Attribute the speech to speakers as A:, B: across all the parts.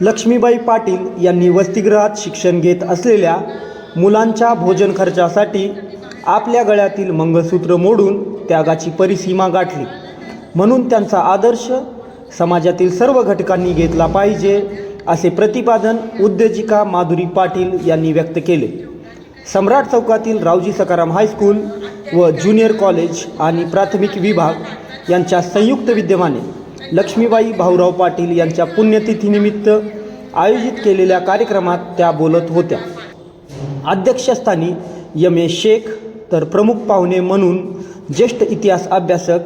A: लक्ष्मीबाई पाटील यांनी वसतिगृहात शिक्षण घेत असलेल्या मुलांच्या भोजन खर्चासाठी आपल्या गळ्यातील मंगळसूत्र मोडून त्यागाची परिसीमा गाठली. म्हणून त्यांचा आदर्श समाजातील सर्व घटकांनी घेतला पाहिजे असे प्रतिपादन उद्योजिका माधुरी पाटील यांनी व्यक्त केले. सम्राट चौकातील रावजी सकाराम हायस्कूल व ज्युनियर कॉलेज आणि प्राथमिक विभाग यांच्या संयुक्त विद्यमाने लक्ष्मीबाई भाऊराव पाटील यांच्या पुण्यतिथीनिमित्त आयोजित केलेल्या कार्यक्रमात त्या बोलत होत्या. अध्यक्षस्थानी यम ए. शेख तर प्रमुख पाहुणे म्हणून ज्येष्ठ इतिहास अभ्यासक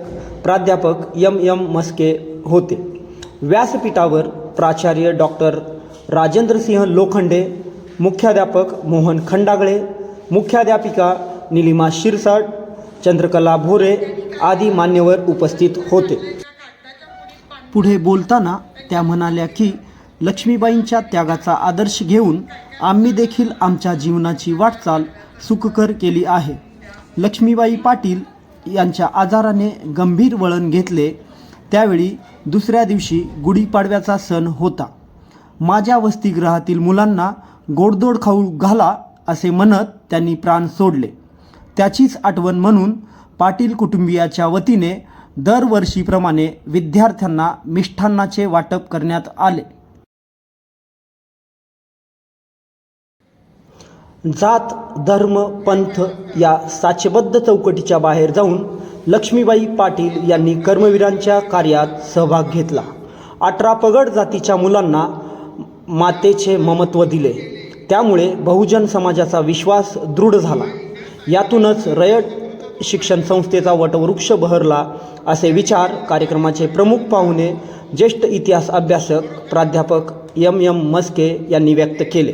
A: प्राध्यापक यम यम मस्के होते. व्यासपीठावर प्राचार्य डॉक्टर राजेंद्रसिंह लोखंडे मुख्याध्यापक मोहन खंडागळे मुख्याध्यापिका निलिमा शिरसाट चंद्रकला भोरे आदी मान्यवर उपस्थित होते. पुढे बोलताना त्या म्हणाल्या की लक्ष्मीबाईंच्या त्यागाचा आदर्श घेऊन आम्ही देखील आमच्या जीवनाची वाटचाल सुखकर केली आहे. लक्ष्मीबाई पाटील यांच्या आजाराने गंभीर वळण घेतले. त्यावेळी दुसऱ्या दिवशी गुढीपाडव्याचा सण होता. माझ्या वसतिगृहातील मुलांना गोडदोड खाऊ घाला असे म्हणत त्यांनी प्राण सोडले. त्याचीच आठवण म्हणून पाटील कुटुंबियाच्या वतीने दरवर्षीप्रमाणे विद्यार्थ्यांना मिष्ठान्नाचे वाटप करण्यात आले. जात धर्म पंथ या साचेबद्ध चौकटीच्या बाहेर जाऊन लक्ष्मीबाई पाटील यांनी कर्मवीरांच्या कार्यात सहभाग घेतला. अठरा पगड जातीच्या मुलांना मातेचे ममत्व दिले. त्यामुळे बहुजन समाजाचा विश्वास दृढ झाला. यातूनच रयत शिक्षण संस्थेचा वटवृक्ष बहरला असे विचार कार्यक्रमाचे प्रमुख पाहुणे ज्येष्ठ इतिहास अभ्यासक प्राध्यापक यम यम मस्के यांनी व्यक्त केले.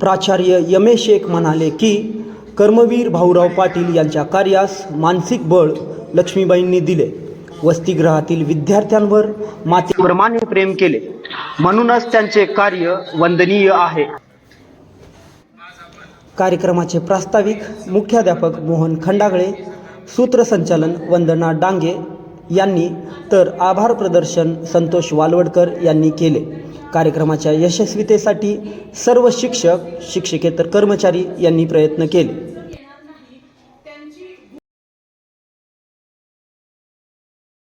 A: प्राचार्य यमे शेख म्हणाले की कर्मवीर भाऊराव पाटील यांच्या कार्यास मानसिक बळ लक्ष्मीबाईंनी दिले. वसतिगृहातील विद्यार्थ्यांवर मातेप्रमाणे प्रेम केले. म्हणूनच त्यांचे कार्य वंदनीय आहे. कार्यक्रमाचे प्रास्ताविक मुख्याध्यापक मोहन खंडागळे सूत्रसंचालन वंदना डांगे यांनी तर आभार प्रदर्शन संतोष वालवडकर यांनी केले. कार्यक्रमाच्या यशस्वीतेसाठी सर्व शिक्षक शिक्षकेतर कर्मचारी यांनी प्रयत्न केले.